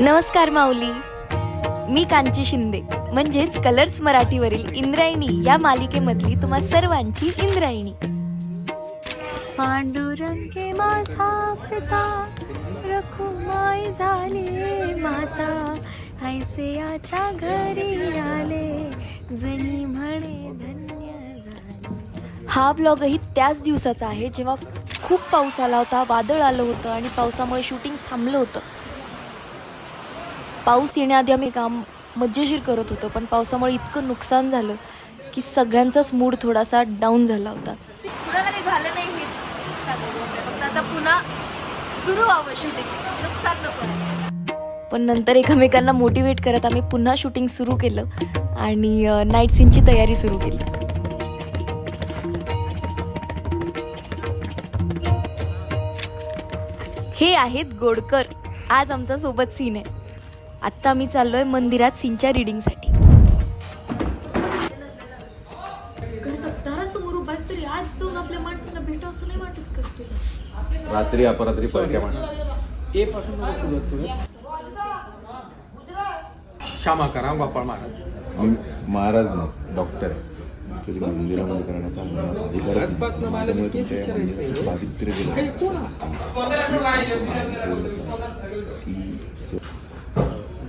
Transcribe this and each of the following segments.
नमस्कार माऊली. मी कांची शिंदे. म्हणजेच कलर्स मराठीवरील इंद्रायणी या मालिकेमधली तुम्हा सर्वांची इंद्रायणी. पांडुरंगे माझा पिता रखुमाई झाली माता. ऐसेयाच्या घरी आले जणी म्हणे धन्य झाले. हा ब्लॉगही त्याच दिवसाचा आहे जेव्हा खूप पाऊस आला होता वादळ आलं होतं आणि पावसामुळे शूटिंग थांबलं होतं. पाऊस येण्याआधी आम्ही काम मज्जेशीर करत होतो पण पावसामुळे इतकं नुकसान झालं की सगळ्यांचाच मूड थोडासा डाऊन झाला होता. कुणाला काही झालं नाही हेच सांगायचं होतं. फक्त आता पुन्हा सुरू व्हावं शूटिंग नुकसान नको पण नंतर एकमेकांना मोटिवेट करत आम्ही पुन्हा शूटिंग सुरू केलं आणि नाईट सीनची तयारी सुरू केली. हे आहेत गोडकर. आज आमचा सोबत सीन आहे. आत्ता आम्ही चाललोय मंदिरात सीनच्या रिडिंगसाठी. दारासमोर उभा आहेस तरी आज जाऊन आपल्या माणसाला भेटावं असं नाही वाटत का तुला? रात्री अपरात्री पलक्या म्हणा ए पासून सुरुवात करूया. क्षमा करा गोपाळ महाराज. महाराज नाही डॉक्टर आहे. मंदिरामध्ये करण्याचा मला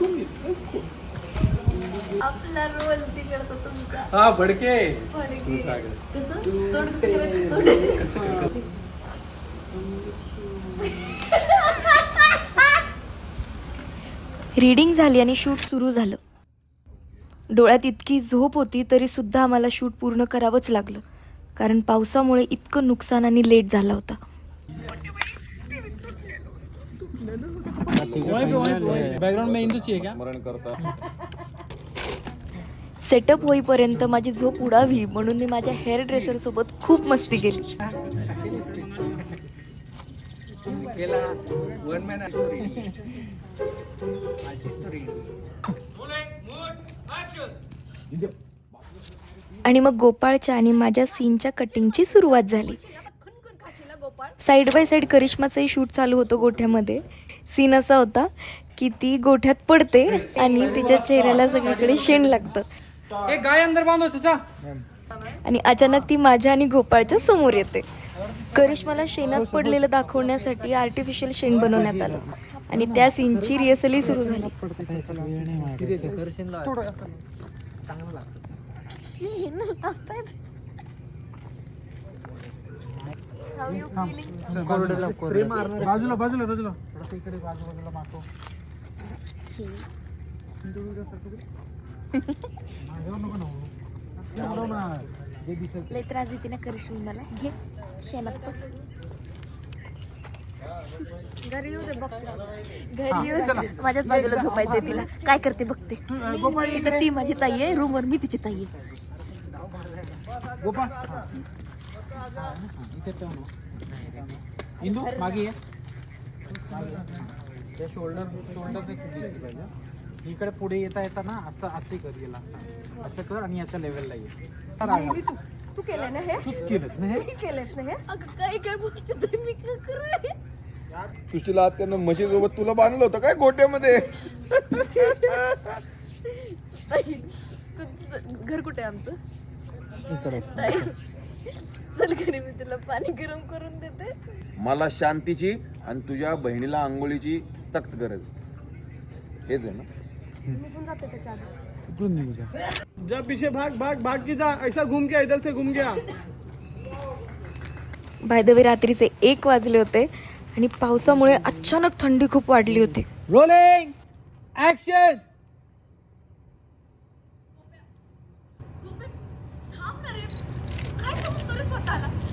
तुम्ही? आपला रोल तिकडचा तुमचा हा भडके भडके. तू सांग. कसं तोंड कसं करायचं? तोंड. रीडिंग झाली आणि शूट सुरू झालं डोळ्यात इतकी झोप होती तरी सुद्धा आम्हाला शूट पूर्ण करावंच लागलं कारण पावसामुळे इतकं नुकसान आणि लेट झाला होता बॅकग्राउंड में इंदू आहे का स्मरण करता सेटअप होईपर्यंत माझी झोप उडावी म्हणून मी माझ्या हेअर ड्रेसर सोबत खूप मस्ती केली. केला वन मॅन आणि मग गोपाळच्या आणि माझ्या सीनच्या कटिंगची सुरुवात झाली. साईड बाय साईड करिश्माचंही शूट चालू होतं गोठ्यामध्ये. सीन असा होता की ती गोठ्यात पडते आणि तिच्या चेहऱ्याला सगळीकडे शेण लागतं. ए गाय अंदर बांधो चाचा आणि अचानक ती माझ्या आणि गोपाळच्या समोर येते. करिश्माला शेणात पडलेलं दाखवण्यासाठी आर्टिफिशियल शेण बनवण्यात आलं. आणि त्या सीनची रिहर्सलही सुरू झाली. बाजूला. बाजूला बाजूला इकडे बाजूला मागो लय त्रास देते ना करिश्मा मला. घे शेणात घरी येऊ दे बघते. घरी येऊन माझ्याच बाजूला झोपायचंय तिला. काय करते बघते. इथं ती माझी ताई आहे. रूमवर मी तिची ताई आहे. गोपाळ. इथे ठेव ना इंदू मागे ये. या शोल्डर शोल्डर दिसली पाहिजे इकडे पुढे येता येता ना असं असे कर गेला असं कर आणि याच्या लेवलला ये तू केलं ना हे? तूच केलंस ना हे? मी केलंस ना हे? अगं काय काय बोलते मी काय करू सुशीला आत्यानं म्हशीसोबत तुला बांधलं होतं काय गोट्यामध्ये? तुझं घर कुठे आहे आमचं? ताई, चल घरी मी तुला पाणी गरम करून देते. मला शांतीची आणि तुझ्या बहिणीला आंघोळीची सक्त गरज. हेच आहे ना? जाते त्याच्या आधीच. जा. जब पीछे भाग भाग भाग की जा. ऐसा घूम गया इधर से घूम गया बाय द वे रात्रीचे एक वाजले होते आणि पावसामुळे अचानक थंडी खूप वाढली होती. रोलिंग ऍक्शन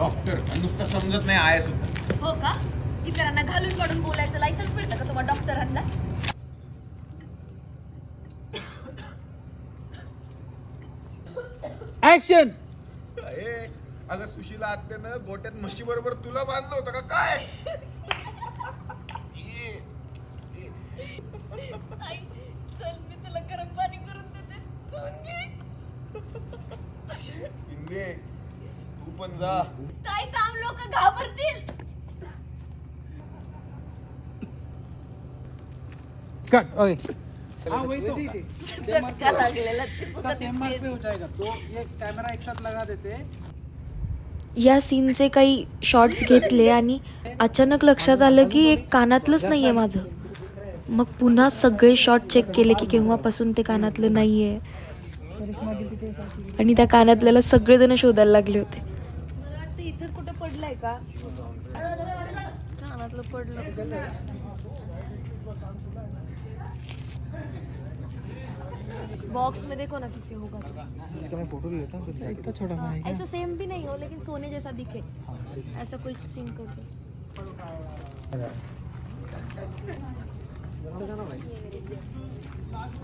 डॉक्टर नुसतं समजत नाही आहे सुद्धा. हो का? इतरांना घालून पडून बोलायचं लायसन्स मिळतं का तुम्हाला डॉक्टरांना? ऍक्शन अगं सुशीला आत्यानं गोट्यात म्हशी बरोबर तुला बांधलं होतं का? काय? चल मी तुला गरम पाणी करून देते. इंगे पण जा. ताई थांब लोक घाबरतील. कट ओके झटका लागलेला चिचुका सेम दिसते. पे हो जाएगा तो ये कैमरा एक साथ लगा देते. या सीनचे काही शॉट्स घेतले आणि अचानक लक्षात आलं की एक कानातलंच नाही आहे माझं. मग पुन्हा सगळे शॉट चेक केले की केव्हापासून ते कानातलं नाही आहे आणि त्या कानातल्याला सगळेजण शोधायला लागले होते. इथं कुठं पडलंय का? कानातलं पडलं. बॉक्स में देखो ना किसी होगा? तो। इसका मैं फ़ोटो लेता हूँ इतना छोटा हाँ, ऐसा सेम भी नहीं हो लेकिन सोने जैसा दिखे। ऐसा कोई सीन कर दो।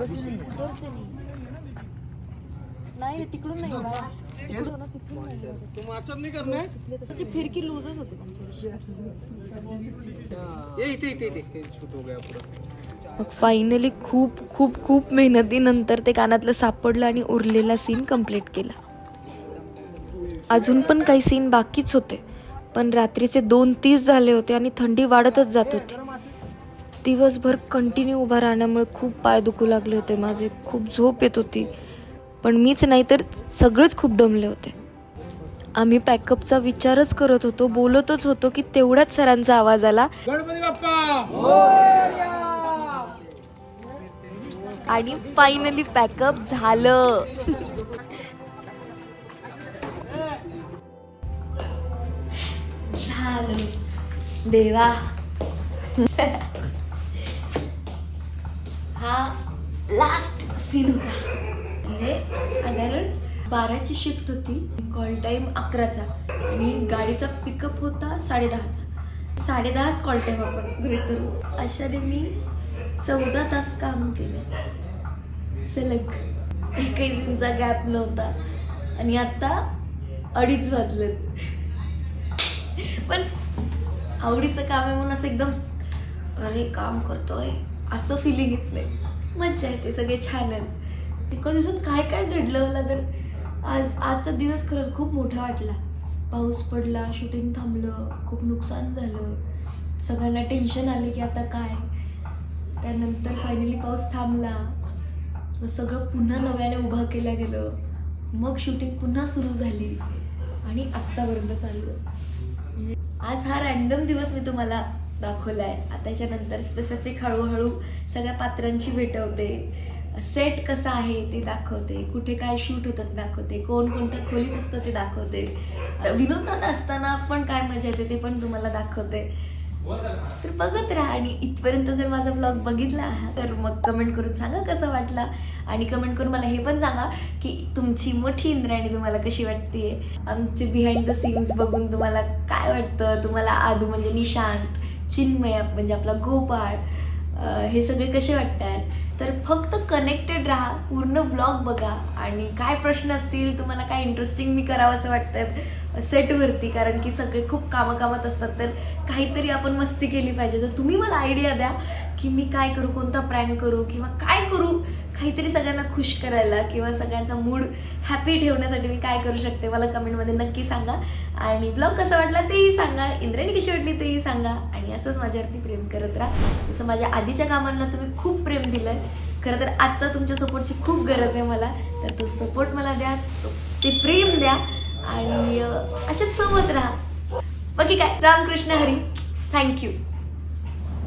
उधर से नहीं। नाही। रे तिकडून नाही है त्याची फिरकी लूजच होते पण हो गया पूरा मग फायनली खूप खूप खूप मेहनतीनंतर ते कानातलं सापडलं आणि उरलेला सीन कंप्लीट केला. अजून पण काही सीन बाकीच होते. पण रात्रीचे दोन तीस झाले होते आणि थंडी वाढतच जात होती. दिवसभर कंटिन्यू उभा राहण्यामुळे खूप पाय दुखू लागले होते. माझे खूप झोप येत होती. पण मीच नाही तर सगळेच खूप दमले होते. आम्ही पॅकअपचा विचारच करत होतो बोलतच होतो की तेवढ्याच सरांचा आवाज आला. गणपती बाप्पा! आणि फायनली पॅकअप झालं. झालं. देवा. हा लास्ट सीन होता. म्हणजे साधारण बाराची शिफ्ट होती. कॉल टाईम अकराचा. आणि गाडीचा पिकअप होता साडेदहाचा. साडेदहाच कॉल टाईम आपण घरी धरू अशाने मी चौदा तास काम केलं. सलग. एकही सीनचा गॅप नव्हता. आणि आत्ता अडीच वाजलेत. पण आवडीचं काम आहे म्हणून असं एकदम अरे काम करतोय. असं फिलिंग येत नाही. मज्जा येते. सगळे छान आहेत. एका दिवसात काय काय घडलं मला तर आज आजचा दिवस खरंच खूप मोठा वाटला. पाऊस पडला शूटिंग थांबलं खूप नुकसान झालं. सगळ्यांना टेन्शन आलं की आता काय? त्यानंतर फायनली पाऊस थांबला. मग सगळं पुन्हा नव्याने उभा केलं गेलं. मग शूटिंग पुन्हा सुरू झाली. आणि आत्तापर्यंत चालू आहे. म्हणजे आज हा रॅन्डम दिवस मी तुम्हाला दाखवला आहे आता याच्यानंतर स्पेसिफिक हळूहळू सगळ्या पात्रांची भेटवते सेट कसा आहे ते दाखवते कुठे काय शूट होतं ते दाखवते कोण कोणत्या खोलीत असतं ते दाखवते. विनोद दादा असताना पण काय मजा येते ते पण तुम्हाला दाखवते. तर बघत राहा आणि इथपर्यंत जर माझा ब्लॉग बघितला तर मग कमेंट करून सांगा कसं वाटला. आणि कमेंट करून मला हे पण सांगा की तुमची मोठी इंद्रायणी तुम्हाला कशी वाटते आमचे बिहाइंड द सीन्स बघून तुम्हाला काय वाटतं? तुम्हाला आदू म्हणजे निशांत चिन्मय म्हणजे आपला गोपाळ हे सगळे कसे वाटतात? तर फक्त कनेक्टेड राहा पूर्ण ब्लॉग बघा. आणि काय प्रश्न असतील तुम्हाला काय इंटरेस्टिंग मी करावं असं वाटतं सेटवरती कारण की सगळे खूप कामाकामात असतात तर काहीतरी आपण मस्ती केली पाहिजे. तर तुम्ही मला आयडिया द्या की मी काय करू कोणता प्रँक करू किंवा काय करू. काहीतरी सगळ्यांना खुश करायला किंवा सगळ्यांचा मूड हॅपी ठेवण्यासाठी मी काय करू शकते मला कमेंटमध्ये नक्की सांगा. आणि ब्लॉग कसा वाटला तेही सांगा इंद्राणी कशी वाटली तेही सांगा. आणि असंच माझ्यावरती प्रेम करत राहा. जसं माझ्या आधीच्या कामांना तुम्ही खूप प्रेम दिलं खरं तर आत्ता तुमच्या सपोर्टची खूप गरज आहे मला. तर तो सपोर्ट मला द्या ते प्रेम द्या. आणि अशाच सोबत राहा. बाकी काय? रामकृष्ण हरी. थँक्यू